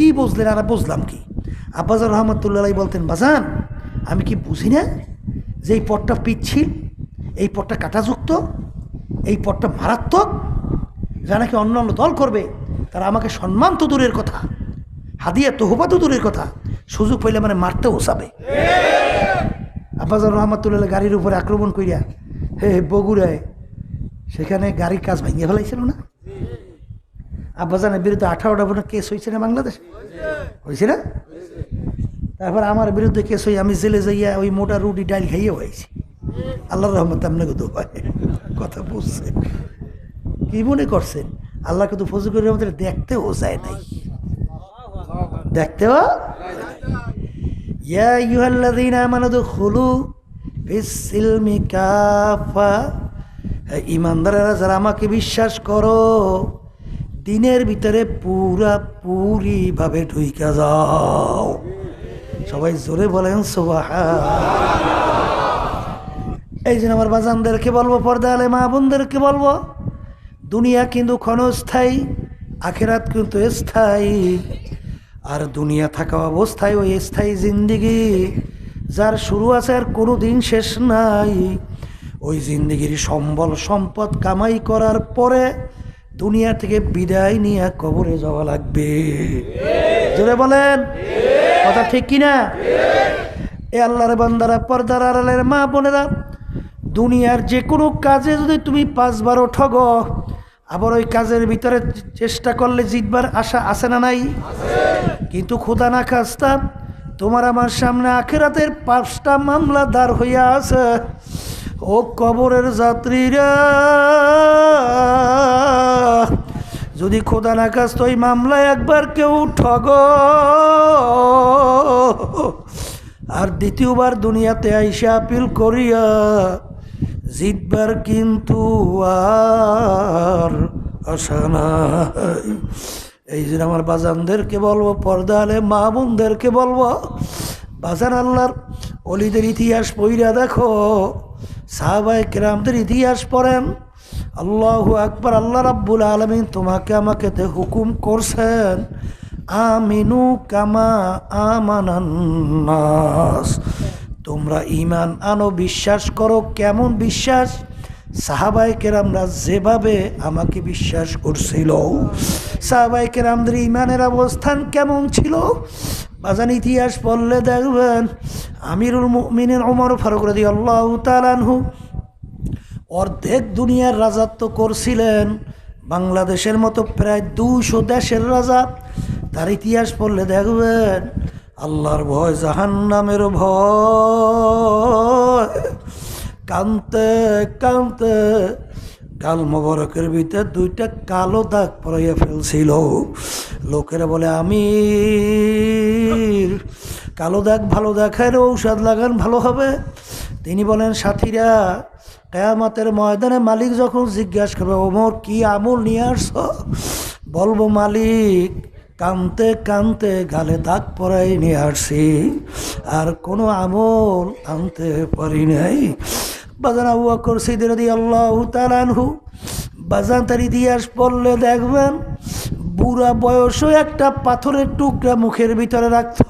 কি বুঝলেন? আর বুঝলাম কি। আব্বাজার রহমতুল্লাহ বলতেন, বাজান, আমি কি বুঝি না যে এই পটটা পিচ্ছিল, এই পথটা কাটাযুক্ত, এই পটটা মারাত্মক? যা নাকি অন্য অন্য দল করবে, তারা আমাকে সম্মান তো দূরের কথা, হাদিয়া তোহবা তো দূরের কথা, সুযোগ পাইলে মানে মারতে ওসাবে আব্বাজার রহমতুল্লাহ গাড়ির উপরে আক্রমণ করিয়া হে বগুড়ায়, সেখানে গাড়ির কাজ ভেঙে ফেলাইছিল না? আব্বাজানের বিরুদ্ধে আঠারোটা বোনের কেস হয়েছে না বাংলাদেশে? হয়েছে না? তারপর আমার বিরুদ্ধে কেস হয়ে আমি জেলে যাইয়া ওই মোটা রুটি ডাইল খাইয়ে হয়েছি আল্লাহর রহমত আপনাকে তো কথা বুঝছেন কি মনে করছেন? আল্লাহ কিন্তু ফজুকুর রহমতের দেখতেও যায় নাই। দেখতেও ইয়া ইউহাল্লাযীনা আমানু দুখুলু ফিস-সিলমি কাফা। হে ইমানদারেরা যারা আমাকে বিশ্বাস করো দিনের ভিতরে পুরা পুরি ভাবে ঢুইকা যাও। সবাই জোরে বলেন সুবহান এই জন্য আমার বাজানদেরকে বলব পর্দা আলে মা বোনদেরকে বলব, দুনিয়া কিন্তু ক্ষণস্থায়ী, আখেরাত কিন্তু স্থায়ী। আর দুনিয়া থাকা অবস্থায় ওই স্থায়ী জিন্দিগি, যার শুরু আছে আর কোনো দিন শেষ নাই। ওই জিন্দিগির সম্বল সম্পদ কামাই করার পরে দুনিয়া থেকে বিদায় নিয়ে কবরে যাওয়া লাগবে। জোরে বলেন। কথা ঠিক কিনা? এ আল্লাহর বান্দারা, পর্দার আড়ালের মা বোনেরা, দুনিয়ার যে কোনো কাজে যদি তুমি পাঁচবারও ঠগ আবার ওই কাজের ভিতরে চেষ্টা করলে জিতবার আশা আছে না নাই? কিন্তু খোদা না খাস্তা, তোমার আমার সামনে আখেরাতের পাঁচটা মামলা দাঁড় হইয়া আছে। ও কবরের যাত্রীরা, যদি খোদা না কাস্ত ওই মামলায় একবার কেউ ঠগ। আর দ্বিতীয়বার দুনিয়াতে আইসা আপিল করিয়া জিতবার কিন্তু আর আশা নাই। এই জন্য আমার বাজানদেরকে বলব পর্দা আলে মা বোনদেরকে বলব, বাজান আল্লাহর অলিদের ইতিহাস পইরা দেখো। সাহাবাই কেরামদের ইতিহাস পড়েন, আল্লাহ আকবর, আল্লাহ রাব্বুল আলমিন তোমাকে আমাকে তে হুকুম করছেন, আমিনু কামা আমানান্নাস। তোমরা ইমান আনো, বিশ্বাস করো, কেমন বিশ্বাস? সাহাবাই কেরামরা যেভাবে আমাকে বিশ্বাস করছিল সাহাবাই কেরামদের ইমানের অবস্থান কেমন ছিল? বাজান ইতিহাস পড়লে দেখবেন আমিরুল মিনের অমর ফারুক রাদি আল্লাহ তালানহু অর্ধেক দুনিয়ার রাজাত্ব করছিলেন। বাংলাদেশের মতো প্রায় দুশো দেশের রাজা। তার ইতিহাস পড়লে দেখবেন আল্লাহর ভয়, জাহান্নামের ভয়। কানতে কানতে কাল মোবারকের ভিতরে দুইটা কালো দাগ পরাইয়া ফেলছিল। লোকেরা বলে আমি কালো দাগ ভালো দেখায় ঔষধ লাগান ভালো হবে। তিনি বলেন, সাথীরা, কেয়ামাতের ময়দানে মালিক যখন জিজ্ঞাসা করবে, ওমর, কি আমল নিয়ে আসছ? বলব, মালিক, কানতে কানতে গালে দাগ পরাই নিয়ে আসছি, আর কোনো আমল আনতে পারি নাই। বাজানা আবু আকর সিদ্দির দি আল্লাহ তালানহু বাজান তার ইতিহাস পড়লে দেখবেন বুড়া বয়সও একটা পাথরের টুকরা মুখের ভিতরে রাখত।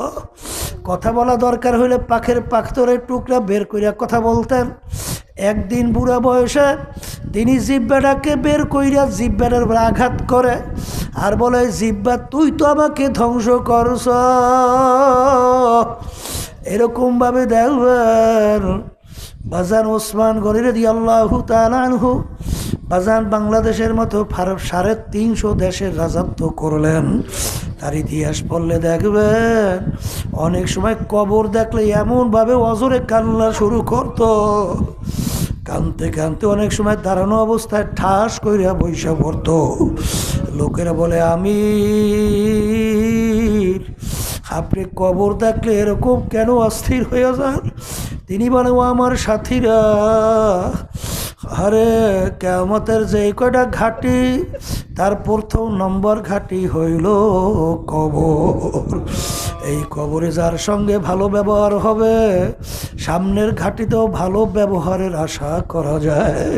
কথা বলা দরকার হইলে পাখের পাথরের টুকরা বের করিয়া কথা বলতেন। একদিন বুড়া বয়সে তিনি জিব্বাটাকে বের কইরা জিব্বাটার উপর আঘাত করে আর বলে, জিব্বা, তুই তো আমাকে ধ্বংস করছ। এরকমভাবে দেখবেন বাজান ওসমান গরির দি আল্লাহু তালানহু বাজান বাংলাদেশের মতো ফারব সাড়ে তিনশো দেশের রাজত্ব করলেন। তার ইতিহাস পড়লে দেখবেন, অনেক সময় কবর দেখলে এমনভাবে অজরে কান্না শুরু করতো। কানতে কানতে অনেক সময় দাঁড়ানো অবস্থায় ঠাস কইরা বৈশা পড়তো। লোকেরা বলে আমি আপনি কবর দেখলে এরকম কেন অস্থির হয়ে যান? তিনি বলে আমার সাথীরা আরে কেমতের যে কয়টা ঘাটি, তার প্রথম নম্বর ঘাটি হইল কবর। এই কবরে যার সঙ্গে ভালো ব্যবহার হবে, সামনের ঘাটিতেও ভালো ব্যবহারের আশা করা যায়।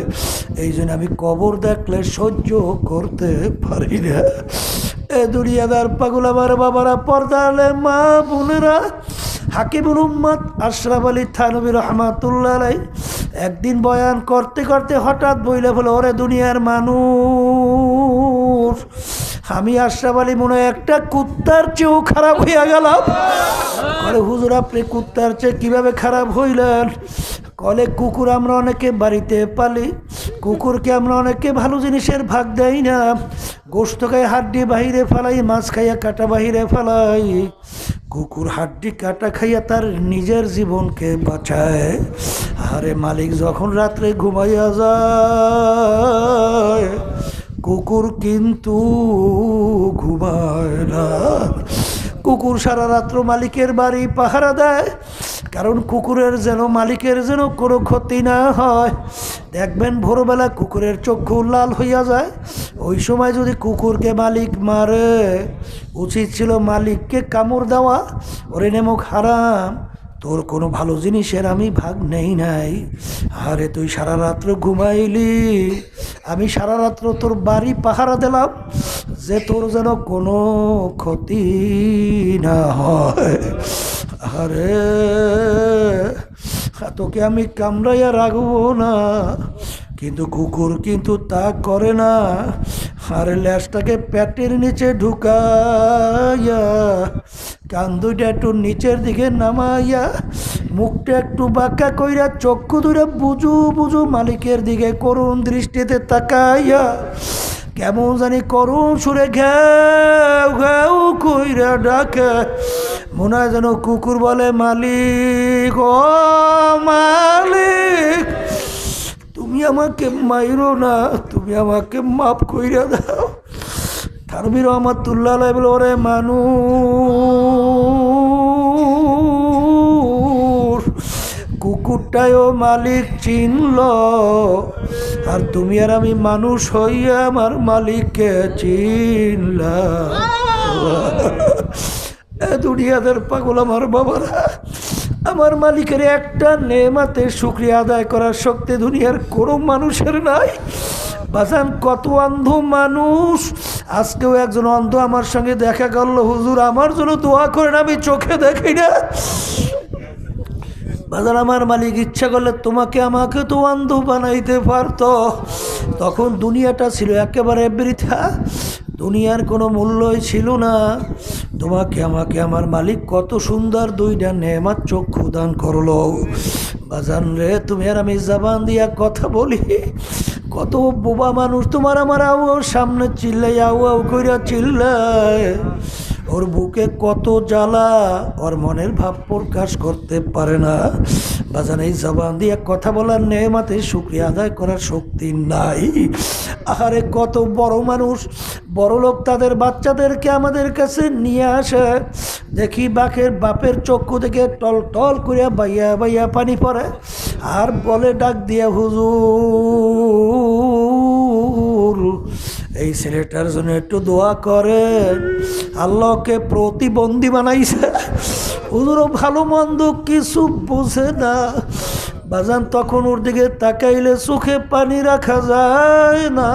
এই জন্য আমি কবর দেখলে সহ্য করতে পারি না। এ দুনিয়াদার পাগল আমার বাবারা পর্দালে মা বোনেরা হাকিবুল উম্মদ, আশরাফ আলী থানবী রহমাতুল্লাহ একদিন বয়ান করতে করতে হঠাৎ বইলে বলে, ওরে দুনিয়ার মানুষ, আমি আশরাফ আলী মনে হয় একটা কুত্তার চেয়েও খারাপ হইয়া গেলাম। আরে হুজুর, আপনি কুত্তার চেয়ে কীভাবে খারাপ হইলেন? কলে, কুকুর আমরা অনেকে বাড়িতে পালি। কুকুরকে আমরা অনেকে ভালো জিনিসের ভাগ দেই না। গোস্ত খাই হাড্ডি বাহিরে ফেলাই, মাছ খাইয়া কাটা বাহিরে ফেলাই। কুকুর হাড্ডি কাটা খাইয়া তার নিজের জীবনকে বাঁচায়। আরে মালিক, যখন রাত্রে ঘুমাইয়া যায়, কুকুর কিন্তু ঘুমায় না। কুকুর সারা রাত্র মালিকের বাড়ি পাহারা দেয়, কারণ কুকুরের যেন মালিকের যেন কোনো ক্ষতি না হয়। দেখবেন ভোরবেলা কুকুরের চক্ষু লাল হইয়া যায়। ওই সময় যদি কুকুরকে মালিক মারে, উচিত ছিল মালিককে কামড় দেওয়া। ওরে নেমুক হারাম, তোর কোনো ভালো জিনিসের আমি ভাগ নেই নাই। আরে তুই সারা রাত্র ঘুমাইলি, আমি সারা রাত্র তোর বাড়ি পাহারা দিলাম, যে তোর যেন কোনো ক্ষতি না হয়। আরে তোকে আমি কামড়াইয়া রাখব না। কিন্তু কুকুর কিন্তু তা করে না। আর ল্যাসটাকে প্যাটের নিচে ঢুকাইয়া, কান দুইটা একটু নিচের দিকে নামাইয়া, মুখটা একটু বাঁকা কইরা চক্ষু দুইটা বুঝু বুঝু মালিকের দিকে করুণ দৃষ্টিতে তাকাইয়া কেমন জানি করুণ সুরে ঘ্যাও ঘ্যাও কইরা ডাকে। মনে হয় যেন কুকুর বলে, মালিক, ও মালিক, তুমি আমাকে মাইরো না, তুমি আমাকে মাফ কইরা দাও। থানবির রহমতুল্লাহ বলে, ওরে মানুষ কুকুরটাও মালিক চিনল আর তুমি আর আমি মানুষ হইয়া আমার মালিককে চিনলাম দুনিয়াদের পাগল আমার বাবারা, আমার মালিকের একটা নেমাতে শুক্রিয়া আদায় করার শক্তি দুনিয়ার কোনো মানুষের নাই। বাজান, কত অন্ধ মানুষ। আজকেও একজন অন্ধ আমার সঙ্গে দেখা করল। হুজুর, আমার জন্য দোয়া করেন, আমি চোখে দেখি না। বাজার আমার মালিক, ইচ্ছা করলে তোমাকে আমাকে তো অন্ধ বানাইতে পারতো। তখন দুনিয়াটা ছিল একেবারে বৃথা, দুনিয়ার কোনো মূল্যই ছিল না। তোমাকে আমাকে আমার মালিক কত সুন্দর দুইটা নেমার চক্ষু দান করল। বাজান রে, তুমি আর আমি জাবান দিয়া কথা বলি। কত বোবা মানুষ তোমার আমার আও সামনে চিল্লাই আও আও কইরা চিল্লায়। ওর বুকে কত জ্বালা, ওর মনের ভাব প্রকাশ করতে পারে না। বাজান, এই জবান দিয়ে কথা বলার নেমাতে শুক্রিয়া আদায় করার শক্তি নাই। আহারে, কত বড় মানুষ, বড় লোক তাদের বাচ্চাদেরকে আমাদের কাছে নিয়ে আসে। দেখি বাঘের বাপের চক্ষু থেকে টল টল করিয়া বাইয়া বাইয়া পানি পড়ে। আর বলে ডাক দিয়া, হুজুর এই ছেলেটার জন্য একটু দোয়া করেন। আল্লাহকে প্রতিবন্ধী বানাইছে। হুজুরও ভালো মন্দ কিছু বোঝে না। বাজান তখন ওর দিকে তাকাইলে চোখে পানি রাখা যায় না।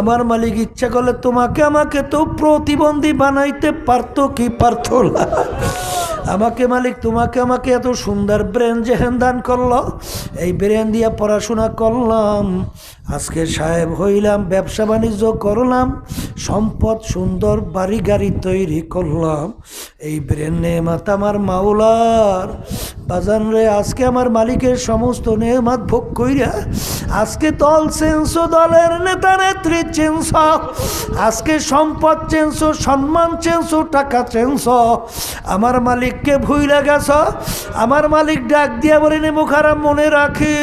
আমার মালিক ইচ্ছা করলে তোমাকে আমাকে তো প্রতিবন্ধী বানাইতে পারতো কি পারতো না। আমাকে মালিক, তোমাকে আমাকে এত সুন্দর ব্রেন যেহেন দান করল। এই ব্রেন দিয়ে পড়াশোনা করলাম। আজকে সাহেব হইলাম, ব্যবসা বাণিজ্য করলাম, সম্পদ সুন্দর বাড়ি গাড়ি তৈরি করলাম। এই ব্রেন নেমাত আমার মাওলার। বাজান রে, আজকে আমার মালিকের সমস্ত নেমাত ভোগ কইরা, আজকে দল চেঞ্জ দলের নেতা নেত্রী চেঞ্জ আজকে সম্পদ চেঞ্জ সম্মান চেঞ্জ টাকা চেঞ্জ আমার মালিককে ভুইলা গেছ, আমার মালিক ডাক দিয়া বলে নেব খারাপ মনে রাখি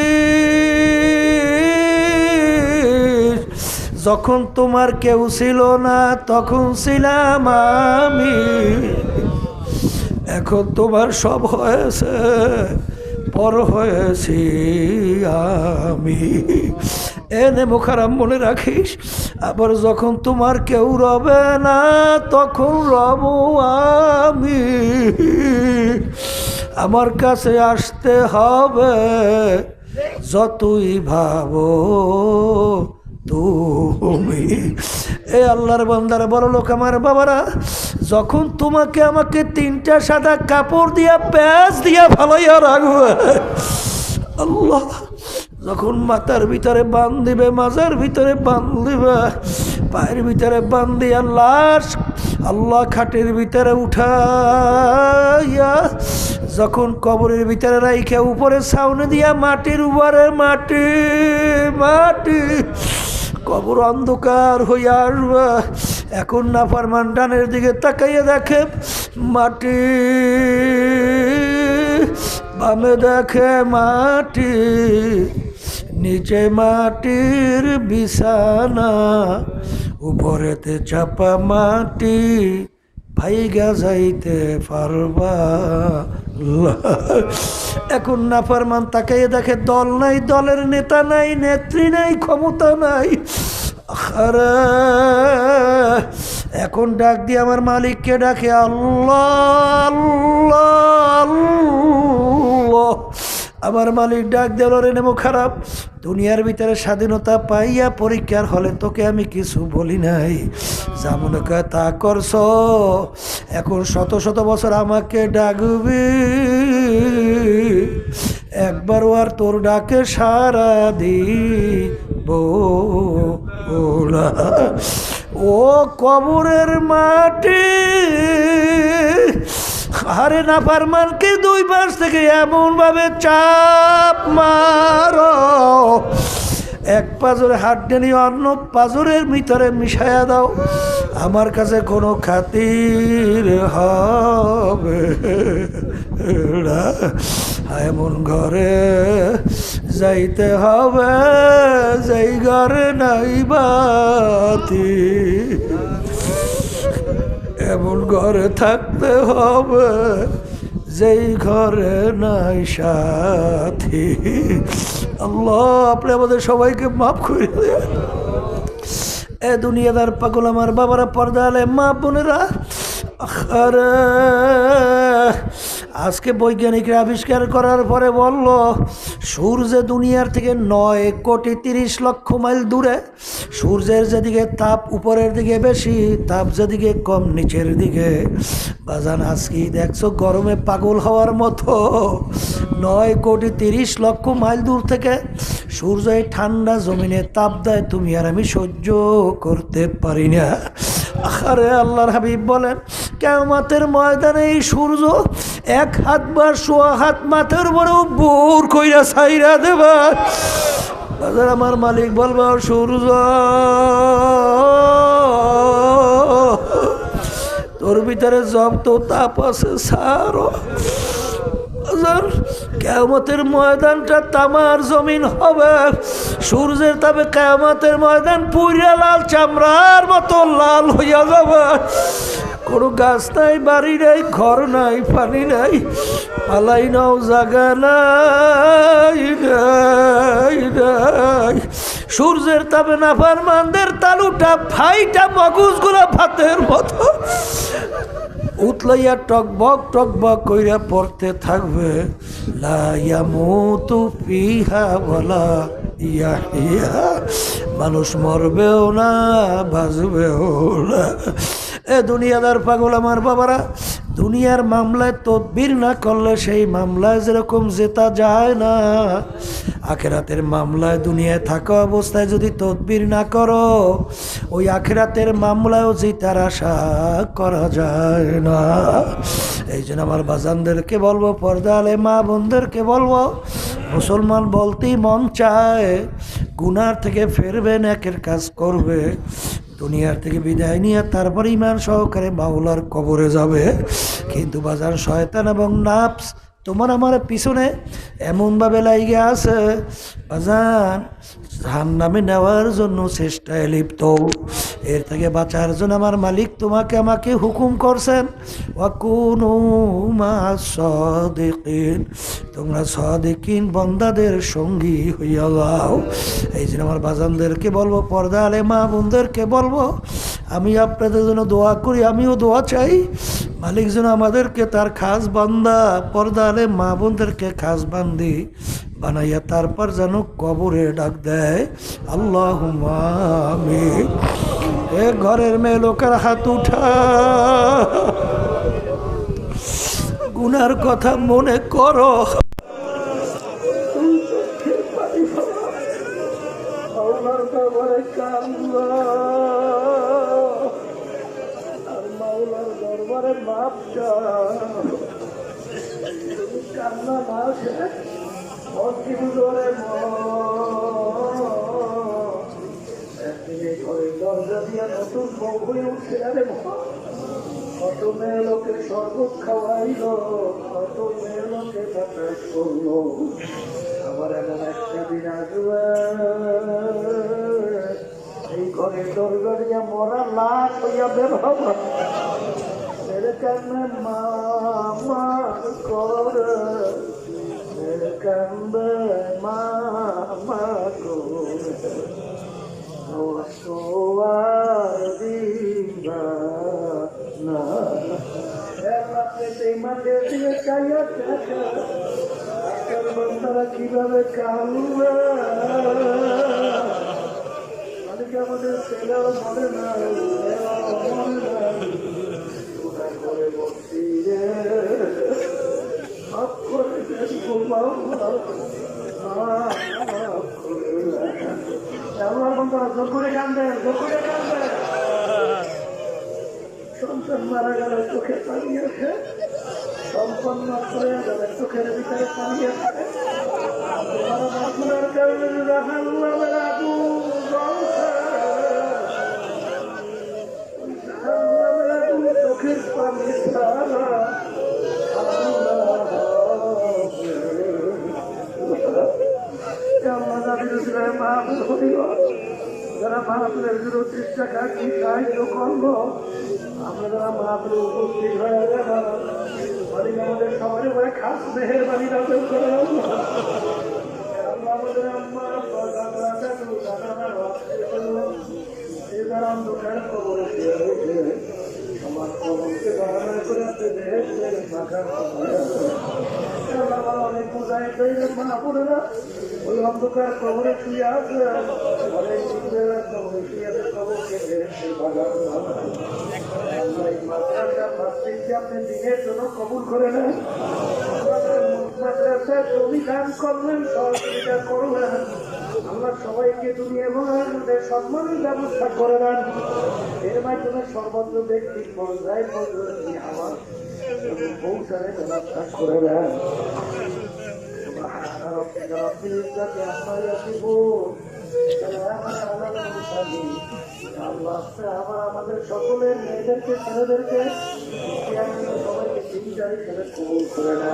যখন তোমার কেউ ছিল না, তখন ছিলাম আমি। এখন তোমার সব হয়েছে, পর হয়েছি আমি। এনে মুখারাম মনে রাখিস, আবার যখন তোমার কেউ রবে না, তখন রব আমি। আমার কাছে আসতে হবে যতই ভাবো তুমি। এ আল্লাহর বন্দার বড় লোক আমার বাবারা, যখন তোমাকে আমাকে তিনটা সাদা কাপড় দিয়া, প্যাঁচ দিয়া ভালাইয়া রাখবে, আল্লাহ যখন মাথার ভিতরে বান দিবে, মাজার ভিতরে বান দিবে, পায়ের ভিতরে বান দিয়া লাশ আল্লাহ খাটের ভিতরে উঠাইয়া যখন কবরের ভিতরে রাইখে উপরে সাউনে দিয়া মাটির উপরে মাটি মাটি, কবর অন্ধকার হইয়া আসবে। এখন না ফারমান ডানের দিকে তাকাইয়া দেখে মাটি, বামে দেখে মাটি। নিচে মাটির বিছানা, উপরেতে চাপা মাটি, ভাইগা যাইতে পারবা। এখন না ফারমান তাকাইয়া দেখে, দল নাই, দলের নেতা নাই, নেত্রী নাই, ক্ষমতা নাই। এখন ডাক দিয়ে আমার মালিককে ডাকে, আল্লাহ আল্লাহ আল্লাহ। আমার মালিক ডাক দিল রে নেমো খারাপ। দুনিয়ার ভিতরে স্বাধীনতা পাইয়া পরীক্ষার হলে তোকে আমি কিছু বলি নাই। যেমন তা করছ। এখন শত শত বছর আমাকে ডাকবি। একবার আর তোর ডাকে সারা দিব। ও কবরের মাটি আরে না ফারমানকে দুই পাশ থেকে এমন ভাবে চাপ মার। এক পাজরে হাত টেনে অন্য পাজরের ভিতরে মিশাইয়া দাও। আমার কাছে কোনো খাতির হবে এমন ঘরে যাইতে হবে, যেই ঘরে নাই বাতি। এমন ঘরে থাকতে হবে, যেই ঘরে নাই সাথী। আল্লাহ, আপনি আমাদের সবাইকে মাফ করে দেন। এ দুনিয়াদার পাগল আমার বাবারা পর্দা আলে মা বোনেরা। আরে আজকে বৈজ্ঞানিকরা আবিষ্কার করার পরে বলল, সূর্য দুনিয়ার থেকে নয় কোটি তিরিশ লক্ষ মাইল দূরে, সূর্যের যেদিকে তাপ উপরের দিকে বেশি, তাপ যেদিকে কম নিচের দিকে। বাজান আজকে দেখছ গরমে পাগল হওয়ার মতো? নয় কোটি তিরিশ লক্ষ মাইল দূর থেকে সূর্য এই ঠান্ডা জমিনে তাপ দেয়, তুমি আর আমি সহ্য করতে পারি না। আরে আল্লাহর হাবিব বলেন কেমাতের ময়দানে এই সূর্য এক হাত বা সোয়া হাত মাথার বড় বোর কইরা সাইরা দেবা। বাজার আমার মালিক বলবা সূর্য তোর ভিতরে জব তো তাপ আছে সারো হাজার কেয়ামতের ময়দানটা তামার জমিন হবে। সূর্যের তাপে কেয়ামতের ময়দান পুরিয়া লাল চামড়ার মতো লাল হইয়া যাবে। কোনো গাছ নাই, বাড়ি নাই, ঘর নাই, পানি নাই, পালাই নাও জাগা নাই নাই সূর্যের তাপে নাফার মানদের তালুটা ফাইটা মগুজগুলা ভাতের মতো। উতলাইয়া টকবক টকবক কইরা পড়তে থাকবে। লাইয়া মুতু পিহা বলা ইয়া ইয়া মানুষ মরবেও না বাজবেও না। এ দুনিয়াদার পাগল আমার বাবারা, দুনিয়ার মামলায় তদবির না করলে সেই মামলায় যেরকম জেতা যায় না। আখেরাতের মামলায় দুনিয়ায় থাকা অবস্থায় যদি তদবির না করো, ওই আখেরাতের মামলায়ও জিতার আশা করা যায় না। এই জন্য আমার বাজানদেরকে বলব পর্দা আলে মা বোনদেরকে বলব, মুসলমান বলতেই মন চায়, গুনার থেকে ফেরবেন একের কাজ করবে। দুনিয়ার থেকে বিদায় নিয়ে তারপর ইমান সহকারে মাওলার কবরে যাবে। কিন্তু বাজার শয়তান এবং নাফস তোমার আমার পিছনে এমনভাবে লাইগে আছে। বাজান ধান নামে নেওয়ার জন্য চেষ্টায় লিপ্ত। এর থেকে বাঁচার জন্য আমার মালিক তোমাকে আমাকে হুকুম করছেন। সদিকিন, তোমরা সদিকিন বন্দাদের সঙ্গী হইয়া যাও। এই জন্য আমার বাজানদেরকে বলব, পর্দা আলে মা বোনদেরকে বলব, আমি আপনাদের জন্য দোয়া করি, আমিও দোয়া চাই। মালিক যেন আমাদেরকে তার খাস বান্দা, পর্দালে মা বোনদেরকে খাস বান্দি বানাইয়া তারপর যেন কবরে ডাক দেয়। আল্লাহ আমি এ ঘরের মেয়ে লোকের হাত উঠা। গুনার কথা মনে করো। কান্না না আসে অতি দরে ঘরে দরজা দিয়া নতুন বউ হয়ে উঠছে আরে কত মেয়ে লোকের শরবত খাওয়াইল কত মেয়ে লোকে বাতাস করল আবার এমন একটা দিন আসবে এই ঘরে দরজা দিয়া মরা লাশ হইয়া বের হব কান্না মামা করে? কান্দে মামা করে? দিবা না। মাঠে দিয়ে চাইয়া আজকাল বন্ধারা কীভাবে কান্দে আমাদের ছেলেও মনে না মারা গেলে চোখে পানি আসে সম্পন্ন করে গেলে চোখের ভিতরে পানি তোমার আপনার কারণে জাহান্নামের আগুন চোখের পানি ছাড়া যারা মাহফিলের বিরুদ্ধে টাকা কি সাহায্য করল যারা মাহফিলে উপস্থিত হয়ে গেল মালিক আমাদের সবাই করে খাস মেহেরবানি নাজল করে আমাদের আম্মা যারা অন্ধকার কবরে শুয়ে রয়েছে আমার কবরকে বাহানা করে অনেক বোঝায় মা বোনেরা ওই অন্ধকার কবরে শুয়ে আছে অনেক শিশুরা কবরে শুয়ে আছে কবরকে আপনি দিনের জন্য কবুল করে নেন মাদ্রাসা তুমি দান করলেন সহযোগিতা করলেন আমরা সবাইকে তুমি এবং সম্মানের ব্যবস্থা করে দেন এর মাধ্যমে সর্বত্র ব্যক্তি পর্যায় পর্যন্ত আমার পৌঁছায় ব্যবস্থা করে দেন ربك رب العزة عما يصفون سلام على المرسلين আল্লাহ আমার আমাদের সকলের মেয়েদেরকে ছেলেদেরকে সবাইকে চিন্তায় ছেলে কবুল করে না